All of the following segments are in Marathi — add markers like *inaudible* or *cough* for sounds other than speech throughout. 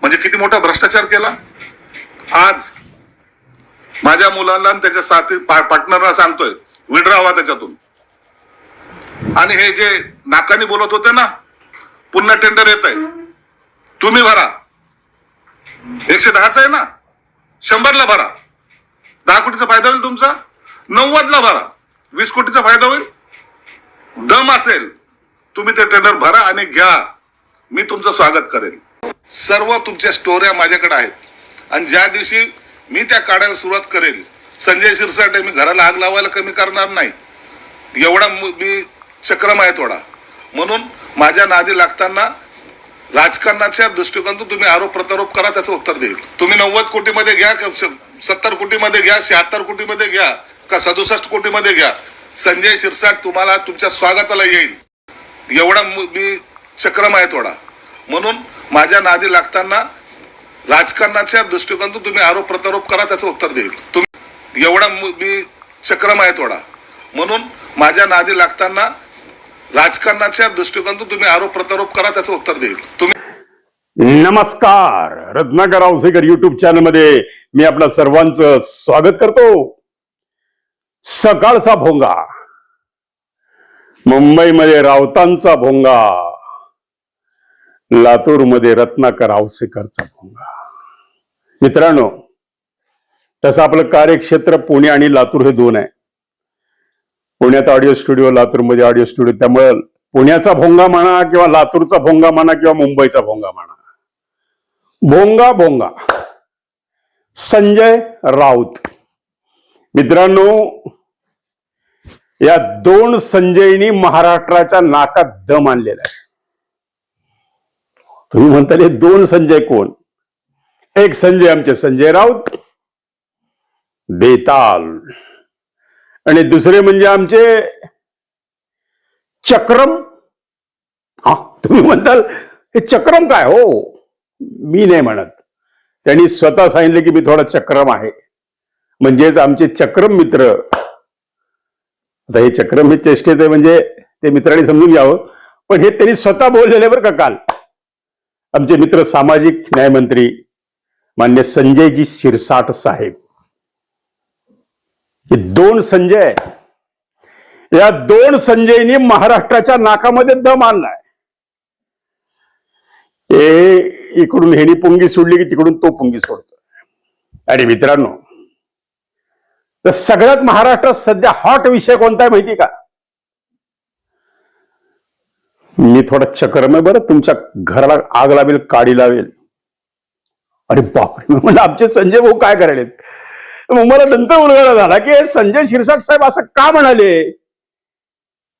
म्हणजे किती मोठा भ्रष्टाचार केला? आज माझ्या मुलांना आणि त्याच्या साथी पार्टनरला सांगतोय विड्रा व्हा त्याच्यातून. आणि हे जे नाकानी बोलत होते ना पुन्हा टेंडर येत आहे. तुम्ही भरा. एकशे दहाच आहे ना? शंभरला भरा. दहा कोटीचा फायदा होईल तुमचा? नव्वदला भरा. वीस कोटीचा फायदा होईल? दम असेल. तुम्ही ते टेंडर भरा आणि घ्या. मी तुमचं स्वागत करेन. सर्व तुमच्या स्टोऱ्या माझ्याकडे आहेत. आणि ज्या दिवशी मी त्या काढायला सुरुवात करेल संजय शिरसाटे मी घराला आग लावायला कमी करणार नाही. एवढा मी चक्रम आहे थोडा. म्हणून माझ्या नादी लागताना राजकारणाच्या दृष्टिकोनातून तुम्ही आरोप प्रत्यारोप करा त्याचं उत्तर देईल. तुम्ही नव्वद कोटीमध्ये घ्या का सत्तर कोटीमध्ये घ्या शहात्तर कोटीमध्ये घ्या का सदुसष्ट कोटीमध्ये घ्या. संजय शिरसाट तुम्हाला तुमच्या स्वागताला येईल. एवढा मी चक्रम आहे थोडा. म्हणून माझ्या नादी लागताना राजकारणाच्या दृष्टिकोनातून तुम्ही आरोप प्रत्यारोप करा त्याचं उत्तर देईल. तुम्ही एवढा मी चक्रम आहे थोडा. म्हणून माझ्या नादी लागताना राजकारणाच्या दृष्टिकोनातून तुम्ही आरोप प्रत्यारोप करा त्याचं उत्तर देईल. तुम्ही नमस्कार. रत्नाकर औसेकर युट्यूब चॅनलमध्ये मी आपल्या सर्वांचं स्वागत करतो. सकाळचा भोंगा. मुंबईमध्ये राऊतांचा भोंगा. लातूरमध्ये रत्नाकर आवसेकरचा भोंगा. मित्रांनो तसं आपलं कार्यक्षेत्र पुणे आणि लातूर हे दोन आहे. पुण्यात ऑडिओ स्टुडिओ लातूरमध्ये ऑडिओ स्टुडिओ त्यामुळे पुण्याचा भोंगा म्हणा किंवा लातूरचा भोंगा म्हणा किंवा मुंबईचा भोंगा म्हणा. भोंगा भोंगा. संजय राऊत. मित्रांनो या दोन संजयनी महाराष्ट्राच्या नाकात दम आणलेला आहे. तुम्ही म्हणताल हे दोन संजय कोण? एक संजय आमचे संजय राऊत बेताल. आणि दुसरे म्हणजे आमचे चक्रम. हा तुम्ही म्हणताल हे चक्रम काय? हो मी नाही म्हणत. त्यांनी स्वतः सांगितलं की मी थोडा चक्रम आहे. म्हणजेच आमचे चक्रम मित्र. आता हे चक्रम हे चेष्टेत आहे म्हणजे ते मित्रांनी समजून घ्यावं. पण हे त्यांनी स्वतः बोललेले बरं का काल? आमचे मित्र सामाजिक न्यायमंत्री मान्य संजयजी शिरसाट साहेब. हे दोन संजय या दोन संजयनी महाराष्ट्राच्या नाकामध्ये दम आणलाय. हे इकडून हेनी पुंगी सोडली की तिकडून तो पुंगी सोडतो. आणि मित्रांनो तर सगळ्यात महाराष्ट्रात सध्या हॉट विषय कोणता आहे माहिती का? मी थोडा चक्रम आहे बरं तुमच्या घराला आग लावेल काडी लावेल. अरे बापरे *laughs* म्हणजे आमचे संजय भाऊ काय करायलेत मग मला नंतर उलगडा झाला की संजय शिरसाट साहेब असं का म्हणाले?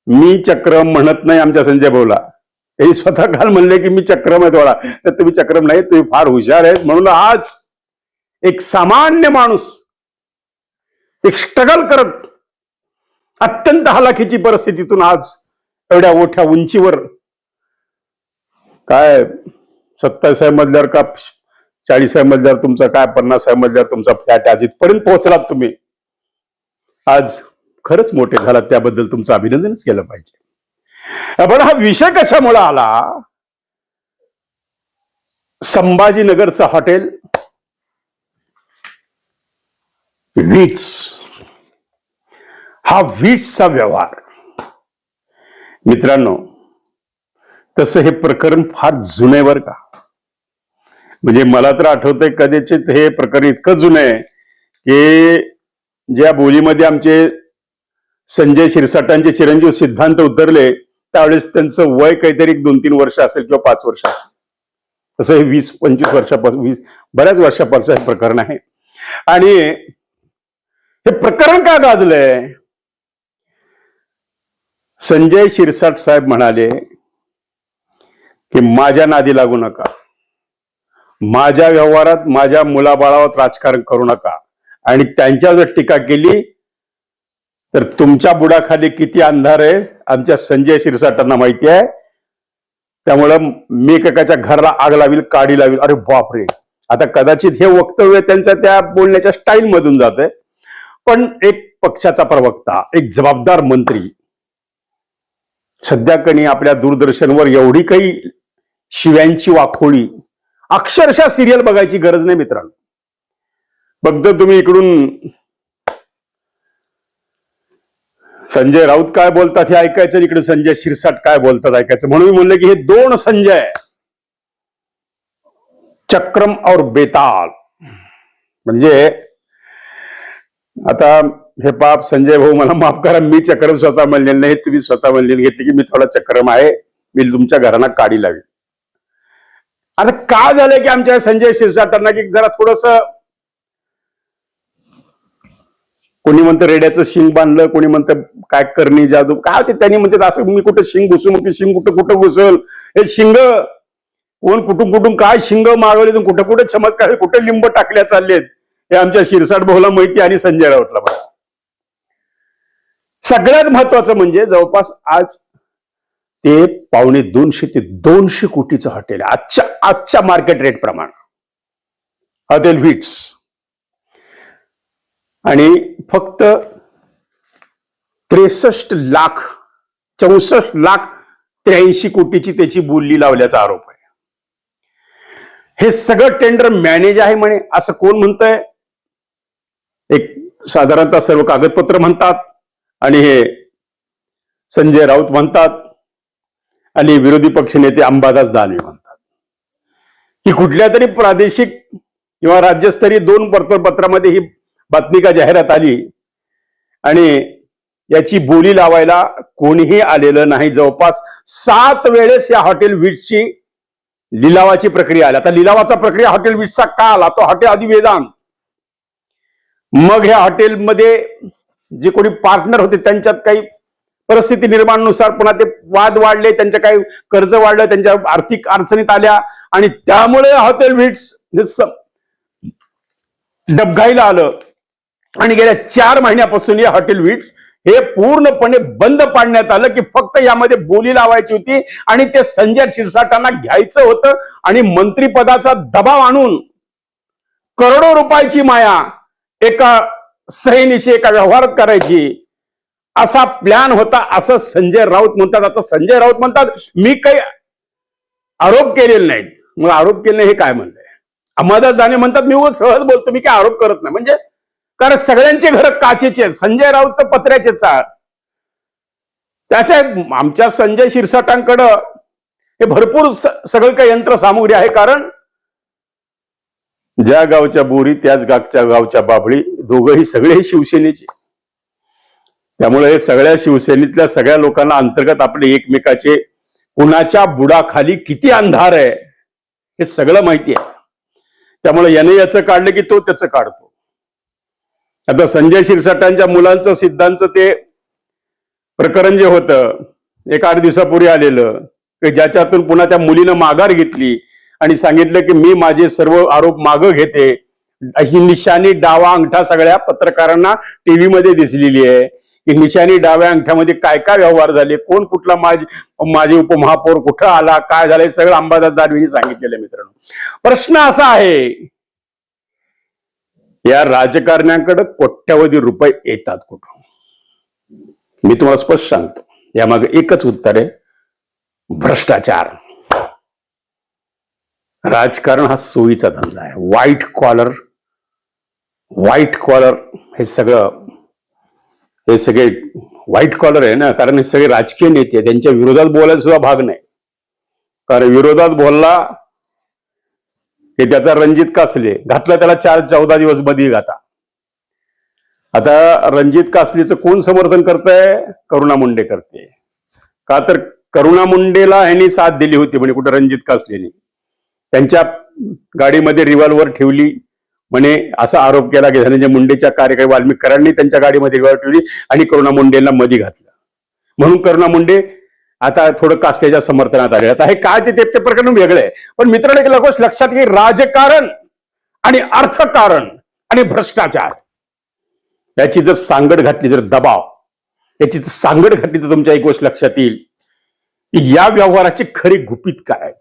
मी चक्रम म्हणत नाही आमच्या संजय भाऊला. ते स्वतः काल म्हणले की मी चक्रम आहे थोडा. तर तुम्ही चक्रम नाही तुम्ही फार हुशार आहेत. म्हणून आज एक सामान्य माणूस एक स्ट्रगल करत अत्यंत हलाखीची परिस्थितीतून आज एवढ्या मोठ्या उंचीवर काय सत्तावीस मजल्यावर का चाळीस मजल्यावर तुमचा काय पन्नास मजल्यावर तुमचा फ्लॅट आज इथपर्यंत पोहोचलात तुम्ही. आज खरंच मोठे झालात त्याबद्दल तुमचं अभिनंदनच केलं पाहिजे. पण हा विषय कशामुळे आला? संभाजीनगरचं हॉटेल वीट्स हा वीट्सचा व्यवहार. मित्रांनो तसं हे प्रकरण फार जुने बर का? म्हणजे मला तर आठवतंय कदाचित हे प्रकरण इतकं जुनं आहे की ज्या बोलीमध्ये आमचे संजय शिरसाटांचे चिरंजीव सिद्धांत उतरले त्यावेळेस त्यांचं वय काहीतरी एक दोन तीन वर्ष असेल किंवा पाच वर्ष असेल. तसं हे वीस पंचवीस वर्षापासून वीस बऱ्याच वर्षापासून हे प्रकरण आहे. आणि हे प्रकरण का गाजलंय? संजय शिरसाट साहेब म्हणाले की माझ्या नादी लागू नका. माझ्या व्यवहारात माझ्या मुलाबाळावर राजकारण करू नका. आणि त्यांच्या जर टीका केली तर तुमच्या बुडाखाली किती अंधार आहे आमच्या संजय शिरसाटांना माहिती आहे. त्यामुळं मी एकेकाच्या घराला आग लावील काडी लावील. अरे बापरे! आता कदाचित हे वक्तव्य त्यांच्या त्या बोलण्याच्या स्टाईल मधून जात आहे पण एक पक्षाचा प्रवक्ता एक जबाबदार मंत्री सध्या कणी आपल्या दूरदर्शनवर एवढी काही शिव्यांची वाखोळी अक्षरशः सिरियल बघायची गरज नाही मित्रांनो. बघतो तुम्ही इकडून. संजय राऊत काय बोलतात हे ऐकायचं इकडे संजय शिरसाट काय बोलतात ऐकायचं. म्हणून मी म्हणलं की हे दोन संजय. चक्रम और बेताल. म्हणजे आता हे पाप संजय भाऊ मला माफ करा मी चक्रम स्वतः म्हणलेलं नाही तुम्ही स्वतः म्हणलेलं घेतली की मी थोडा चक्रम आहे मी तुमच्या घरांना काढी लावी आता का झालंय की आमच्या संजय शिरसाटांना की जरा थोडस कोणी म्हणतं रेड्याचं शिंग बांधलं कोणी म्हणतं काय करणी जादू काय ते त्यांनी म्हणतात असं मी कुठं शिंग घुसू मग शिंग कुठं कुठं घुसल? हे शिंग कोण कुठून कुठून काय शिंग मागवले कुठं कुठं चमत्कार कुठे लिंब टाकल्या चाललेत हे आमच्या शिरसाट भाऊला माहिती आणि संजय राऊतला बघा सगळ्यात महत्वाचं म्हणजे जवळपास आज ते पावणे दोनशे ते दोनशे कोटीचं हॉटेल आहे. आजच्या आजच्या मार्केट रेट प्रमाण. हॉटेल व्हिट्स आणि फक्त त्रेसष्ट लाख चौसष्ट लाख त्र्याऐंशी कोटीची त्याची बोलली लावल्याचा आरोप आहे. हे सगळं टेंडर मॅनेज आहे म्हणे असं कोण म्हणतंय? एक साधारणतः सर्व कागदपत्र म्हणतात आणि हे संजय राऊत म्हणतात. आणि विरोधी पक्ष नेते अंबादास दानवे म्हणतात. की कुठल्या तरी प्रादेशिक किंवा राज्यस्तरीय दोन वर्तमानपत्रामध्ये ही बातमी का जाहिरात आली आणि याची बोली लावायला कोणीही आलेलं नाही. जवळपास सात वेळेस या हॉटेल वीजची लिलावाची प्रक्रिया आली. आता लिलावाचा प्रक्रिया हॉटेल वीजचा का आला तो हॉटेल आधी वेदांत. मग ह्या हॉटेलमध्ये जे कोणी पार्टनर होते त्यांच्यात काही परिस्थिती निर्माणानुसार पुन्हा ते वाद वाढले त्यांच्या काही कर्ज वाढलं त्यांच्या आर्थिक अडचणीत आल्या आणि त्यामुळे हॉटेल व्हिट्स डबघाईला आलं. आणि गेल्या चार महिन्यापासून या हॉटेल व्हिट्स हे पूर्णपणे बंद पाडण्यात आलं की फक्त यामध्ये बोली लावायची होती आणि ते संजय शिरसाटांना घ्यायचं होतं आणि मंत्रीपदाचा दबाव आणून करोडो रुपयाची माया एका सहीनिशी एका व्यवहारात करायची. असा प्लॅन होता असं संजय राऊत म्हणतात. आता संजय राऊत म्हणतात मी काही आरोप केलेले नाहीत. मग आरोप केले हे काय म्हणलंय अहमदास दाने म्हणतात मी सहज बोलतो मी काय आरोप करत नाही. म्हणजे कारण सगळ्यांचे घर काचेचे आहेत. संजय राऊतचं पत्र्याचे चाळ. त्याच्या आमच्या संजय शिरसाटांकडं हे भरपूर सगळं काही यंत्रसामुग्री आहे. कारण ज्या गावच्या बोरी त्याच गावच्या गावच्या बाबळी दोघंही सगळे शिवसेनेचे. त्यामुळे हे सगळ्या शिवसेनेतल्या सगळ्या लोकांना अंतर्गत आपले एकमेकाचे कुणाच्या बुडाखाली किती अंधार आहे हे सगळं माहिती आहे. त्यामुळे याने याचं काढलं की तो त्याचं काढतो. आता संजय शिरसाटांच्या मुलांचं सिद्धांचं ते प्रकरण जे होतं एक आठ दिवसापूर्वी आलेलं की ज्याच्यातून पुन्हा त्या मुलीनं माघार घेतली आणि सांगितलं की मी माझे सर्व आरोप मागं घेते. अशी निशाणी डावा अंगठा सगळ्या पत्रकारांना टीव्ही मध्ये दिसलेली आहे. की निशाणी डाव्या अंगठ्यामध्ये काय काय व्यवहार झाले? कोण कुठला माझे माझे उपमहापौर कुठं आला? काय झालं? हे सगळं अंबादास दानवेंनी सांगितलेलं मित्रांनो. प्रश्न असा आहे या राजकारण्याकडं कोट्यावधी रुपये येतात कुठून? मी तुम्हाला स्पष्ट सांगतो. यामागे एकच उत्तर आहे भ्रष्टाचार. राजकारण हा सोयीचा धंदा आहे. व्हाईट कॉलर व्हाईट कॉलर हे सगळं हे सगळे व्हाईट कॉलर आहे ना कारण हे सगळे राजकीय नेते आहेत. त्यांच्या विरोधात बोलायला सुद्धा भाग नाही. कारण विरोधात बोलला की त्याचा रणजित कासले घातला त्याला चार चौदा दिवसमध्ये घाता आता रणजित कासलेचं कोण समर्थन करतंय? करुणा मुंडे करते. का तर करुणा मुंडेला ह्यांनी साथ दिली होती म्हणजे कुठं रणजित कासलेने. त्यांच्या गाडीमध्ये रिव्हॉल्वर ठेवली म्हणे असा आरोप केला की धनंजय मुंडेच्या कार्यकारी वाल्मिकरांनी त्यांच्या गाडीमध्ये रिव्हॉल्वर ठेवली आणि करुणा मुंडेला मध्ये घातलं. म्हणून करुणा मुंडे आता थोडं कास्टेच्या समर्थनात आले आता हे काय ते ते प्रकरण वेगळं आहे. पण मित्रांनो एक लगोच लक्षात घे राजकारण आणि अर्थकारण आणि भ्रष्टाचार. याची जर सांगड घातली जर दबाव याची जर सांगड घातली तर तुमच्या एक गोष्ट लक्षात येईल या व्यवहाराची खरी गुपित काय? आहे.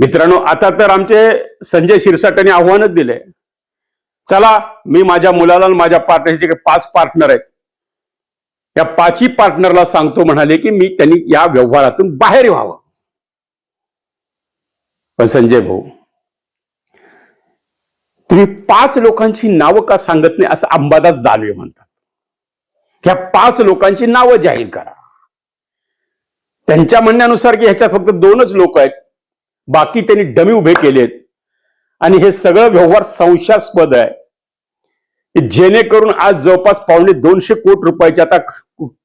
मित्रांनो आता तर आमचे संजय शिरसाटांनी आव्हानच दिले. चला मी माझ्या मुलाला माझ्या पार्टनरचे पाच पार्टनर आहेत या पाचही पार्टनरला सांगतो म्हणाले की मी त्यांनी या व्यवहारातून बाहेर व्हावं. पण संजय भाऊ तुम्ही पाच लोकांची नावं का सांगत नाही असं अंबादास दानवे म्हणतात. ह्या पाच लोकांची नावं जाहीर करा. त्यांच्या म्हणण्यानुसार की ह्याच्यात फक्त दोनच लोक आहेत बाकी त्यांनी डमी उभे केलेत. आणि हे सगळं व्यवहार संशयास्पद आहे. जेणेकरून आज जवळपास पावणे दोनशे कोटी रुपयाचे आता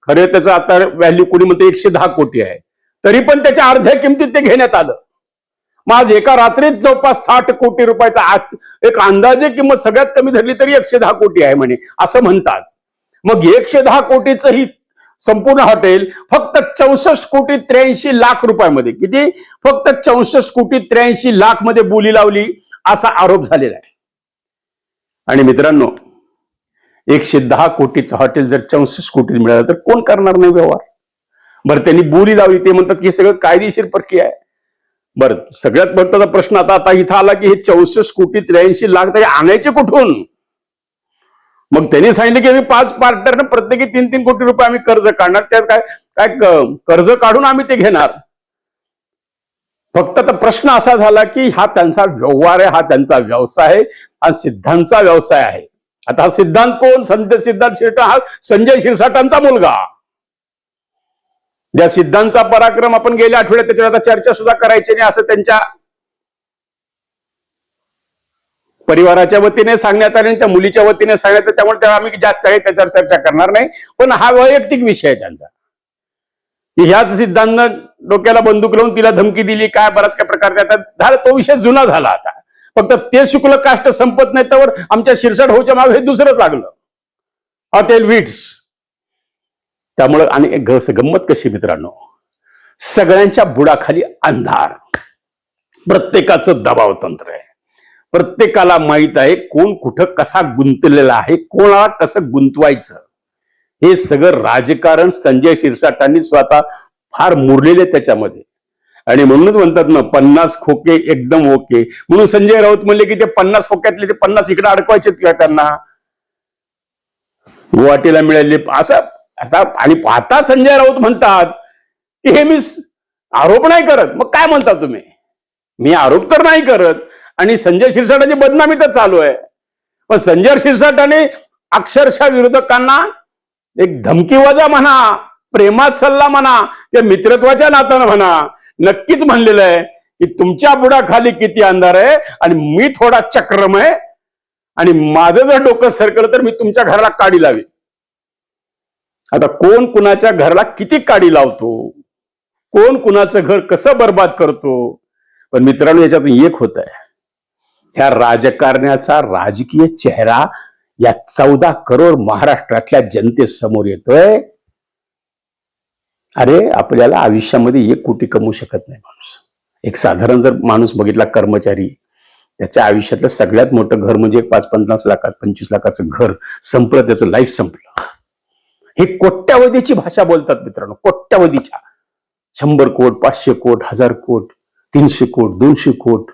खरे त्याचा आता व्हॅल्यू कोणी म्हणते एकशे दहा कोटी आहे. तरी पण त्याच्या अर्ध्या किमतीत ते घेण्यात आलं. मग आज एका रात्रीत जवळपास साठ कोटी रुपयाचा आज एक अंदाजे किंमत सगळ्यात कमी धरली तरी एकशे दहा कोटी आहे म्हणे असं म्हणतात. मग एकशे दहा कोटीचं ही संपूर्ण हॉटेल फक्त चौसष्ट कोटी त्र्याऐंशी लाख रुपयामध्ये. किती? फक्त चौसष्ट कोटी त्र्याऐंशी लाखमध्ये बोली लावली असा आरोप झालेला आहे. आणि मित्रांनो एकशे दहा कोटीचं हॉटेल जर चौसष्ट कोटी मिळालं तर कोण करणार नाही व्यवहार? बरं त्यांनी बोली लावली ते म्हणतात की हे सगळं कायदेशीर प्रक्रिया आहे. बरं सगळ्यात महत्त्वाचा प्रश्न आता आता इथं आला की हे चौसष्ट कोटी त्र्याऐंशी लाख तरी आणायचे कुठून? मग त्यांनी सांगितलं की आम्ही पाच पार्टनरनं प्रत्येकी तीन तीन कोटी रुपये आम्ही कर्ज काढणार. त्यात काय काय कर्ज काढून आम्ही ते घेणार. फक्त आता प्रश्न असा झाला की हा त्यांचा व्यवहार आहे हा त्यांचा व्यवसाय आहे हा सिद्धांचा व्यवसाय आहे. आता हा सिद्धांत कोण? संत सिद्धांत शिरसाट हा संजय शिरसाटांचा मुलगा. ज्या सिद्धांचा पराक्रम आपण गेल्या आठवड्यात त्याच्यावर आता चर्चा सुद्धा करायची नाही असं त्यांच्या परिवाराच्या वतीने सांगण्यात आले आणि त्या मुलीच्या वतीने सांगण्यात आलं त्यामुळे त्या आम्ही जास्त काही त्याच्यावर चर्चा करणार नाही. पण हा वैयक्तिक विषय आहे त्यांचा. ह्याच सिद्धांत डोक्याला बंदूक लावून तिला धमकी दिली काय बराच काय प्रकार झाला तो विषय जुना झाला आता. फक्त ते शुक्ल काष्ट संपत नाही त्यावर आमच्या शिरसाट होच्या मागे हे दुसरंच लागलं. Hotel wheats. त्यामुळं आणि एक गंमत कशी मित्रांनो? सगळ्यांच्या बुडाखाली अंधार. प्रत्येकाचं दबाव तंत्र आहे. प्रत्येकाला माहीत आहे कोण कुठं कसा गुंतलेला आहे कोणाला कसं गुंतवायचं. हे सगळं राजकारण संजय शिरसाटांनी स्वतः फार मुरलेले त्याच्यामध्ये. आणि म्हणूनच म्हणतात ना पन्नास खोके एकदम ओके. म्हणून संजय राऊत म्हणले की ते पन्नास खोक्यातले ते पन्नास इकडे अडकवायचे का त्यांना? गुवाहाटीला मिळाले. असं आता आणि पाहता संजय राऊत म्हणतात की हे मी आरोप नाही करत. मग काय म्हणता तुम्ही? मी आरोप तर नाही करत. आणि संजय शिरसाटाची बदनामी तर चालू आहे. पण संजय शिरसाटाने अक्षरशः विरोधकांना एक धमकी वजा म्हणा प्रेमात सल्ला म्हणा त्या मित्रत्वाच्या नात्यानं म्हणा नक्कीच म्हणलेलं आहे की तुमच्या बुडाखाली किती अंधार आहे आणि मी थोडा चक्रम आहे आणि माझं जर डोकं सरकलं तर मी तुमच्या घराला काडी लावी आता कोण कुणाच्या घराला किती काडी लावतो? कोण कुणाचं घर कसं बर्बाद करतो? पण मित्रांनो याच्यातून एक होत आहे. ह्या राजकारण्याचा राजकीय चेहरा या चौदा करोड महाराष्ट्रातल्या जनतेसमोर येतोय. अरे आपल्याला आयुष्यामध्ये एक कोटी कमवू शकत नाही माणूस. एक साधारण जर माणूस बघितला कर्मचारी त्याच्या आयुष्यातलं सगळ्यात मोठं घर म्हणजे एक पाच पन्नास लाखात पंचवीस लाखाचं घर संपलं त्याचं लाईफ संपलं. हे कोट्यावधीची भाषा बोलतात मित्रांनो कोट्यावधीच्या. शंभर कोट पाचशे कोट हजार कोट तीनशे कोट दोनशे कोट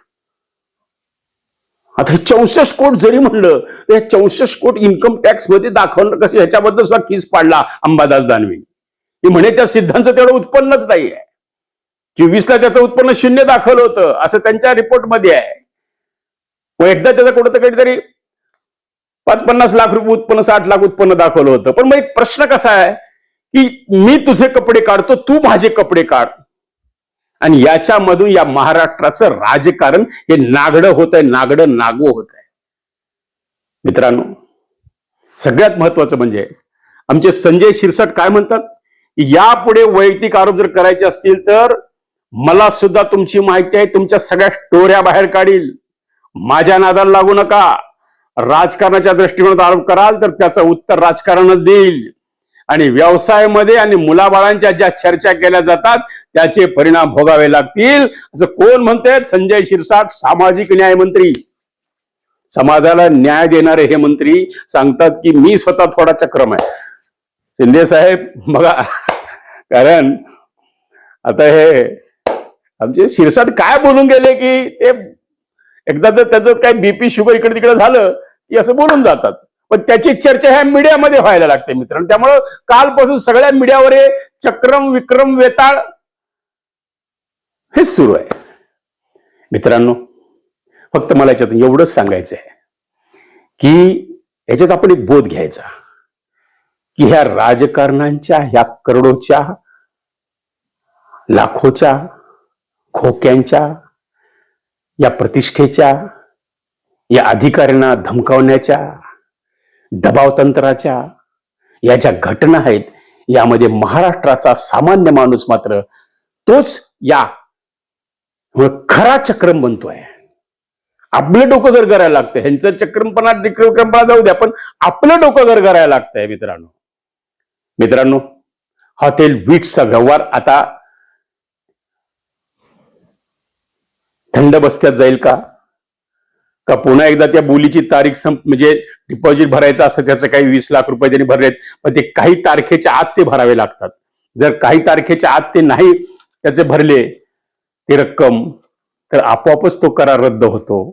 आता हे चौसष्ट कोट जरी म्हणलं तर या चौसष्ट कोट इन्कम टॅक्समध्ये दाखवणं कसं? ह्याच्याबद्दल सुद्धा किस पाडला अंबादास दानवे. मी म्हणे त्या सिद्धांचं तेवढं उत्पन्नच नाही आहे चोवीसला त्याचं उत्पन्न शून्य दाखवलं होतं असं त्यांच्या रिपोर्टमध्ये आहे. व एकदा त्याचं कुठं काहीतरी पाच पन्नास लाख रुपये उत्पन्न साठ लाख उत्पन्न दाखवलं होतं. पण मग एक प्रश्न कसा आहे की मी तुझे कपडे काढतो तू माझे कपडे काढ. आणि याच्यामधून या महाराष्ट्राचं राजकारण हे नागडं होत आहे नागडं नागो होत आहे मित्रांनो सगळ्यात महत्वाचं म्हणजे आमचे संजय शिरसाट काय म्हणतात? यापुढे वैयक्तिक आरोप जर करायचे असतील तर मला सुद्धा तुमची माहिती आहे तुमच्या सगळ्या स्टोऱ्या बाहेर काढील. माझ्या नादाला लागू नका. राजकारणाच्या दृष्टिकोनात आरोप कराल तर त्याचं उत्तर राजकारणच देईल. आणि व्यवसायामध्ये आणि मुलाबाळांच्या ज्या चर्चा केल्या जातात त्याचे परिणाम भोगावे लागतील. असं कोण म्हणते संजय शिरसाट सामाजिक न्याय मंत्री. समाजाला न्याय देणारे हे मंत्री सांगतात की मी स्वतः थोडा चक्रम आहे. शिंदे साहेब बघा कारण आता हे आमचे शिरसाट काय बोलून गेले की ते एकदा जर त्याचं काय बीपी शुगर इकडे तिकडे झालं की असं बोलून जातात. पण त्याची चर्चा ह्या मीडियामध्ये व्हायला लागते मित्रांनो. त्यामुळं कालपासून सगळ्या मीडियावर हे चक्रम विक्रम वेताळ हे सुरू आहे. मित्रांनो फक्त मला याच्यातून एवढंच सांगायचं आहे की याच्यात आपण एक बोध घ्यायचा. की ह्या राजकारणांच्या ह्या करोडोच्या लाखोच्या खोक्यांच्या या प्रतिष्ठेच्या या अधिकाऱ्यांना धमकावण्याच्या दबावतंत्राच्या या ज्या घटना आहेत यामध्ये महाराष्ट्राचा सामान्य माणूस मात्र तोच या खरा चक्रम बनतोय. आपलं डोकं जर करायला लागतं ह्यांचं चक्रमपणा विक्रमपणा जाऊ द्या पण आपलं डोकं जर करायला लागतंय मित्रांनो. मित्रांनो हॉटेल वीटचा व्यवहार आता थंड बस्त्यात जाईल का? का पुन्हा एकदा त्या बोलीची तारीख संप म्हणजे डिपॉझिट भरायचं असं त्याचं काही वीस लाख रुपये त्यांनी भरलेत पण ते काही तारखेच्या आत ते भरावे लागतात. जर काही तारखेच्या आत ते नाही त्याचे भरले ते रक्कम तर आपोआपच तो करार रद्द होतो.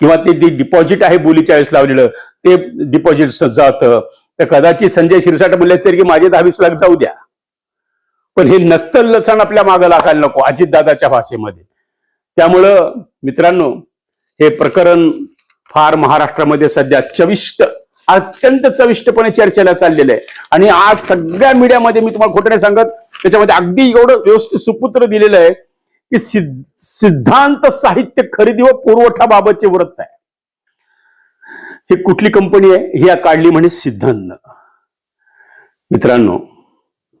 किंवा ते जे डिपॉझिट आहे बोलीच्या वेळेस लावलेलं ते डिपॉझिट जातं. तर कदाचित संजय शिरसाट म्हणले तरी की माझे दहावीस लाख जाऊ द्या. पण हे नसतं लचण आपल्या मागं लागायला नको अजितदादाच्या भाषेमध्ये. त्यामुळं मित्रांनो हे प्रकरण फार महाराष्ट्रामध्ये सध्या चविष्ट अत्यंत चविष्टपणे चर्चेला चाललेलं आहे. आणि आज सगळ्या मीडियामध्ये मी तुम्हाला खोटं नाही सांगत त्याच्यामध्ये अगदी एवढं व्यवस्थित सुपुत्र दिलेलं आहे की सिद्धांत साहित्य खरेदी व पुरवठा बाबतचे वृत्त आहे. हे कुठली कंपनी आहे? ही काढली म्हणजे सिद्धांत. मित्रांनो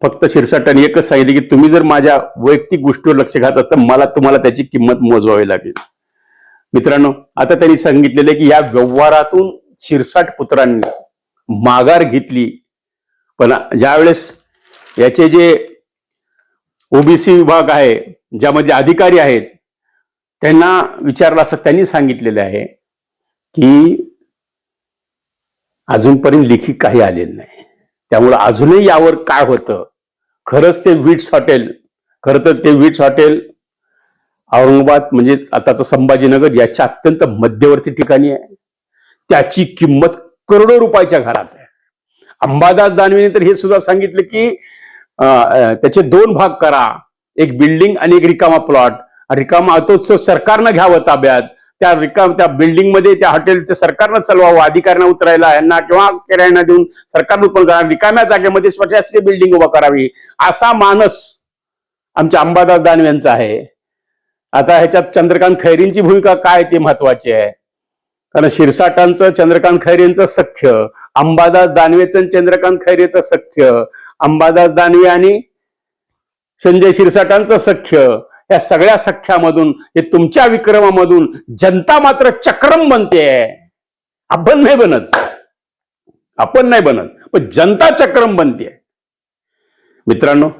फक्त शिरसाटाने एकच सांगितले की तुम्ही जर माझ्या वैयक्तिक गोष्टीवर लक्ष घात असता मला तुम्हाला त्याची किंमत मोजवावी लागेल. मित्रांनो आता त्यांनी सांगितलेलं की या व्यवहारातून शिरसाट पुत्रांनी माघार घेतली. पण ज्यावेळेस याचे जे ओबीसी विभाग आहे ज्यामध्ये अधिकारी आहेत त्यांना विचारलं असं त्यांनी सांगितलेलं आहे की अजूनपर्यंत लिखी काही आलेलं नाही. त्यामुळे अजूनही यावर काय होतं? खरंच ते विट्स हॉटेल खरं तर ते विट्स हॉटेल औरंगाबाद म्हणजे आताचं संभाजीनगर याच्या अत्यंत मध्यवर्ती ठिकाणी आहे. त्याची किंमत करोडो रुपयाच्या घरात आहे. अंबादास दानवेने तर हे सुद्धा सांगितलं की त्याचे दोन भाग करा. एक बिल्डिंग आणि एक रिकामा प्लॉट. रिकामा तो सरकारनं घ्यावं ताब्यात. त्या रिकाम त्या बिल्डिंगमध्ये त्या हॉटेलचं सरकारनं चालवावं. अधिकाऱ्यांना उतरायला यांना किंवा किरायांना देऊन सरकारनं उत्पन्न करा. रिकाम्या जागेमध्ये स्वशासकीय बिल्डिंग उभा करावी. असा मानस आमच्या अंबादास दानव्यांचा आहे. आता ह्याच्यात चंद्रकांत खैरींची भूमिका काय ती महत्वाची आहे? कारण शिरसाटांचं चंद्रकांत खैरेंचं सख्य अंबादास दानवेचं चंद्रकांत खैरेचं सख्य अंबादास दानवे आणि संजय शिरसाटांचं सख्य या सगळ्या सख्यामधून हे तुमच्या विक्रमामधून जनता मात्र चक्रम बनते. आपण नाही बनत. आपण नाही बनत. पण जनता चक्रम बनते. मित्रांनो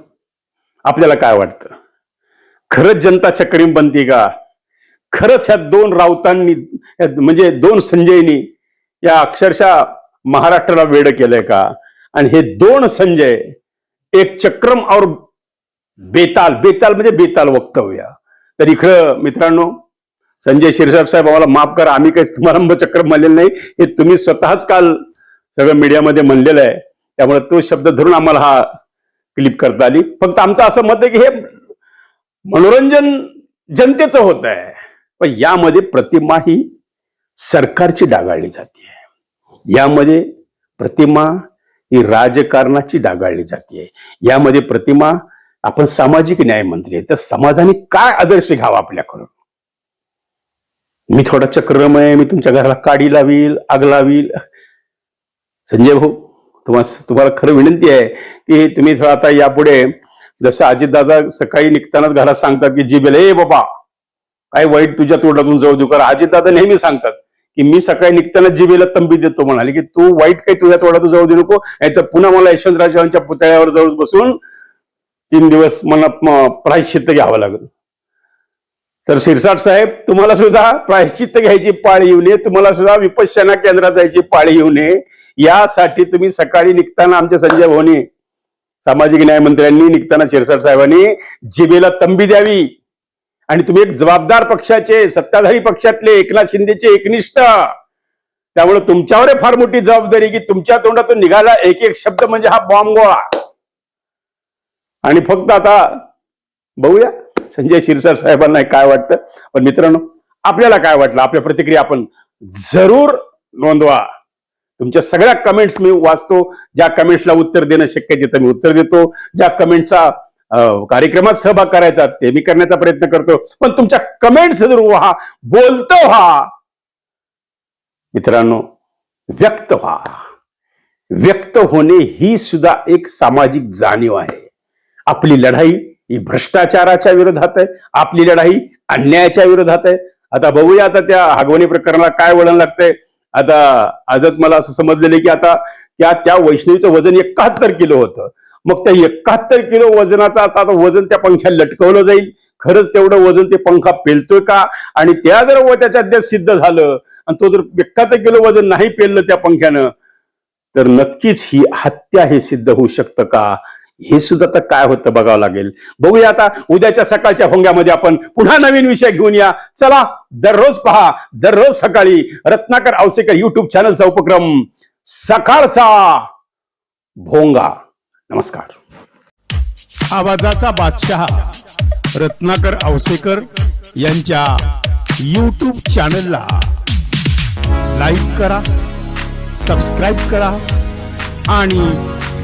आपल्याला काय वाटतं? खरंच जनता चक्रीम बनती का? खरंच ह्या दोन राऊतांनी म्हणजे दोन संजयनी या अक्षरशः महाराष्ट्राला वेड केलंय का? आणि हे दोन संजय एक चक्रम और बेताल बेताल म्हणजे बेताल वक्तव्य. तर इकडं मित्रांनो संजय शिरसाट साहेब आम्हाला माफ करा आम्ही काही तुम्हाला चक्रम म्हणलेलं नाही. हे तुम्ही स्वतःच काल सगळं मीडियामध्ये म्हणलेलं आहे. त्यामुळे तो शब्द धरून आम्हाला हा क्लिप करता आली. फक्त आमचं असं मत आहे की हे मनोरंजन जनतेचं होत आहे. पण यामध्ये प्रतिमा ही सरकारची डागाळली जाते. यामध्ये प्रतिमा ही राजकारणाची डागाळली जाते. यामध्ये प्रतिमा आपण सामाजिक न्याय मंत्री आहे तर समाजाने काय आदर्श घ्यावा आपल्याकडून? मी थोडा चक्रम आहे मी तुमच्या घराला काडी लावील आग लावील. संजय भाऊ तुम्हाला तुम्हाला खरं विनंती आहे की तुम्ही थोडा आता यापुढे जसं अजितदादा सकाळी निघतानाच घरात सांगतात की जी बेल ए बाबा काय वाईट तुझ्या तोंडातून जाऊ देऊ कारण अजितदादा नेहमी सांगतात की मी सकाळी निघताना जिबेला तंबी देतो म्हणाले की तू वाईट काही तुझ्या तोंडातून जाऊ देऊ नको नाही तर पुन्हा मला यशवंतराजांच्या पुतळ्यावर जाऊन बसून तीन दिवस मला प्रायश्चित्त घ्यावं लागलं. तर शिरसाट साहेब तुम्हाला सुद्धा प्रायश्चित्त घ्यायची पाळी येऊ नये तुम्हाला सुद्धा विपश्चना केंद्रात जायची पाळी येऊ नये. यासाठी तुम्ही सकाळी निघताना आमचे संजय भोवने सामाजिक न्याय मंत्र्यांनी निघताना शिरसाट साहेबांनी जिबेला तंबी द्यावी. आणि तुम्ही एक जबाबदार पक्षाचे सत्ताधारी पक्षातले एकनाथ शिंदेचे एकनिष्ठ. त्यामुळे तुमच्यावर फार मोठी जबाबदारी की तुमच्या तोंडातून निघाला एक एक शब्द म्हणजे हा बॉम्ब गोळा. आणि फक्त आता बघूया संजय शिरसाट साहेबांना काय वाटतं. पण मित्रांनो आपल्याला काय वाटलं? आपल्या प्रतिक्रिया आपण जरूर नोंदवा. तुमच्या सगळ्या कमेंट्स मी वाचतो. ज्या कमेंट्सला उत्तर देणं शक्य आहे तिथं मी उत्तर देतो. ज्या कमेंटचा अं, कार्यक्रमात सहभाग करायचा ते मी करण्याचा प्रयत्न करतो. पण तुमच्या कमेंट्स जर व्हा. बोलतो व्हा. मित्रांनो व्यक्त व्हा. व्यक्त होणे ही सुद्धा एक सामाजिक जाणीव आहे. आपली लढाई ही भ्रष्टाचाराच्या विरोधात आहे. आपली लढाई अन्यायाच्या विरोधात आहे. आता बघूया आता त्या हागवणी प्रकरणाला काय वळण लागतंय. आता आजच मला असं समजलेलं की आता त्या त्या वैष्णवीचं वजन एकाहत्तर किलो होतं. मग त्या एकाहत्तर किलो वजनाचं आता आता वजन त्या पंख्या लटकवलं जाईल. खरंच तेवढं वजन ते पंखा पेलतोय का? आणि त्या जर व त्याच्या अद्याप सिद्ध झालं आणि तो जर एकाहत्तर किलो वजन नाही पेललं त्या पंख्यानं तर नक्कीच ही हत्या हे सिद्ध होऊ शकतं का? हे सुद्धा तर काय होतं बघावं लागेल. बघूया आता उद्याच्या सकाळच्या भोंग्यामध्ये आपण पुन्हा नवीन विषय घेऊन या. चला दररोज पहा दररोज सकाळी रत्नाकर आवसेकर युट्यूब चॅनलचा उपक्रम सकाळचा भोंगा. नमस्कार. आवाजाचा बादशहा रत्नाकर आवसेकर यांच्या यूट्यूब चॅनलला लाईक करा सबस्क्राईब करा आणि